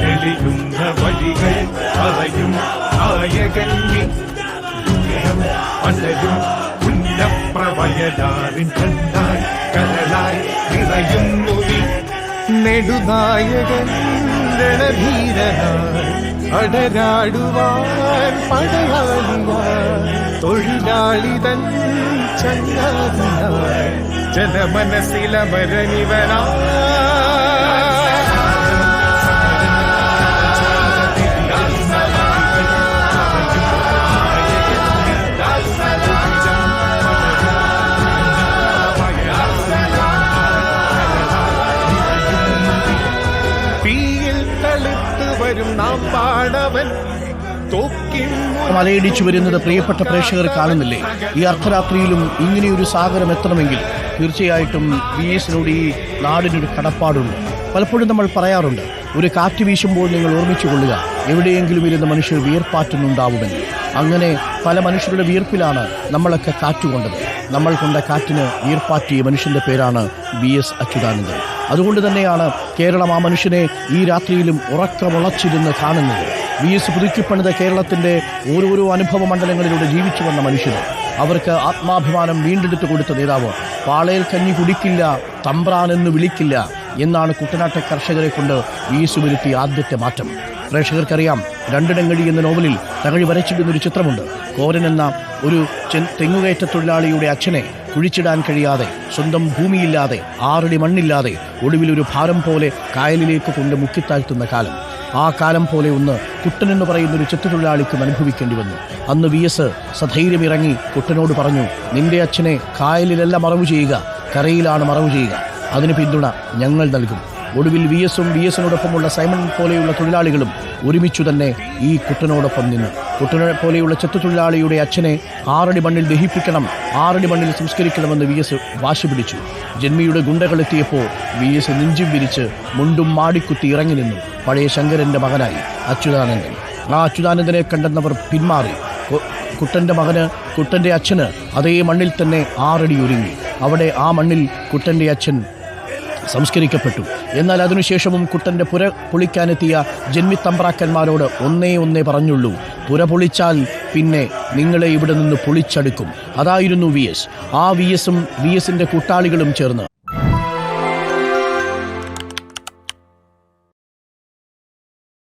തെളിയുന്ന വഴികൾ പറയും നായകൻ പലരും ഉന്നപ്രവയലാറിൻ കണ്ടാൽ കരളായി നിറയുന്നു മുറി നെടുനായകൻ രണധീരനായി അടരാടുവാൻ പടയാളിയായി തൊഴിലാളിതൻ ചങ്ങാതിനായി ജനമനസിലമരനിവനാ മലയിടിച്ചു വരുന്നത് പ്രിയപ്പെട്ട പ്രേക്ഷകർ കാണുന്നില്ലേ? ഈ അർദ്ധരാത്രിയിലും ഇങ്ങനെയൊരു സാഗരം എത്തണമെങ്കിൽ തീർച്ചയായിട്ടും വി എസിനോട് ഈ നാടിനൊരു കടപ്പാടുണ്ട്. പലപ്പോഴും നമ്മൾ പറയാറുണ്ട് ഒരു കാറ്റ് വീശുമ്പോൾ നിങ്ങൾ ഓർമ്മിച്ചു കൊള്ളുക എവിടെയെങ്കിലും ഇരുന്ന മനുഷ്യർ വിയർപ്പാറ്റുന്നുണ്ടാവുമെന്ന്. അങ്ങനെ പല മനുഷ്യരുടെ വിയർപ്പിലാണ് നമ്മളൊക്കെ കാറ്റുകൊണ്ടത്. നമ്മൾ കൊണ്ട കാറ്റിന് ഈർപ്പാറ്റിയ മനുഷ്യന്റെ പേരാണ് വി എസ് അച്യുതാനന്ദൻ. അതുകൊണ്ട് തന്നെയാണ് കേരളം ആ മനുഷ്യനെ ഈ രാത്രിയിലും ഉറക്കമുളച്ചിരുന്ന് കാണുന്നത്. വി എസ് പുതുക്കിപ്പണിത കേരളത്തിന്റെ ഓരോരോ അനുഭവ മണ്ഡലങ്ങളിലൂടെ ജീവിച്ചു വന്ന മനുഷ്യന് അവർക്ക് ആത്മാഭിമാനം വീണ്ടെടുത്തു കൊടുത്ത നേതാവ് പാളയിൽ കഞ്ഞി കുടിക്കില്ല തമ്പ്രാൻ എന്ന് വിളിക്കില്ല എന്നാണ് കുട്ടനാട്ട കർഷകരെ കൊണ്ട് വി എസ് വരുത്തിയ ആദ്യത്തെ മാറ്റം. പ്രേക്ഷകർക്കറിയാം രണ്ടിടങ്ങഴി എന്ന നോവലിൽ തകഴി വരച്ചിടുന്ന ഒരു ചിത്രമുണ്ട്. കോരൻ എന്ന ഒരു തെങ്ങുകയറ്റ തൊഴിലാളിയുടെ അച്ഛനെ കുഴിച്ചിടാൻ കഴിയാതെ സ്വന്തം ഭൂമിയില്ലാതെ ആറടി മണ്ണില്ലാതെ ഒടുവിൽ ഒരു ഭാരം പോലെ കായലിലേക്ക് കൊണ്ട് മുക്കിത്താഴ്ത്തുന്ന കാലം. ആ കാലം പോലെ ഒന്ന് കുട്ടനെന്ന് പറയുന്ന ഒരു ചെത്തുതൊഴിലാളിക്കും അനുഭവിക്കേണ്ടി വന്നു. അന്ന് വി എസ് സധൈര്യം ഇറങ്ങി കുട്ടനോട് പറഞ്ഞു നിന്റെ അച്ഛനെ കായലിലല്ല മറവ് ചെയ്യുക കരയിലാണ് മറവ് ചെയ്യുക. അതിന് പിന്തുണ ഞങ്ങൾ നൽകും. ഒടുവിൽ വി എസും വി എസിനോടൊപ്പമുള്ള സൈമൺ പോലെയുള്ള തൊഴിലാളികളും ഒരുമിച്ചു തന്നെ ഈ കുട്ടനോടൊപ്പം നിന്നു. കുട്ടനെ പോലെയുള്ള ചെത്തുതൊഴിലാളിയുടെ അച്ഛനെ ആറടി മണ്ണിൽ ദഹിപ്പിക്കണം ആറടി മണ്ണിൽ സംസ്കരിക്കണമെന്ന് വി എസ് വാശി പിടിച്ചു. ജന്മിയുടെ ഗുണ്ടകളെത്തിയപ്പോൾ വി എസ് നെഞ്ചും വിരിച്ച് മുണ്ടും മാടിക്കുത്തി ഇറങ്ങി നിന്നു. പഴയ ശങ്കരന്റെ മകനായി അച്യുതാനന്ദൻ. ആ അച്യുതാനന്ദനെ കണ്ടെന്നവർ പിന്മാറി. കുട്ടന്റെ മകന് കുട്ടന്റെ അച്ഛന് അതേ മണ്ണിൽ തന്നെ ആറടി ഒരുങ്ങി. അവിടെ ആ മണ്ണിൽ കുട്ടന്റെ അച്ഛൻ സംസ്കരിക്കപ്പെട്ടു. എന്നാൽ അതിനുശേഷവും കുട്ടന്റെ പുര പൊളിക്കാനെത്തിയ ജന്മിത്തമ്പ്രാക്കന്മാരോട് ഒന്നേ ഒന്നേ പറഞ്ഞുള്ളൂ പുര പൊളിച്ചാൽ പിന്നെ നിങ്ങളെ ഇവിടെ നിന്ന് പൊളിച്ചടുക്കും. അതായിരുന്നു വി എസ്. ആ വി എസും വി കൂട്ടാളികളും ചേർന്ന്.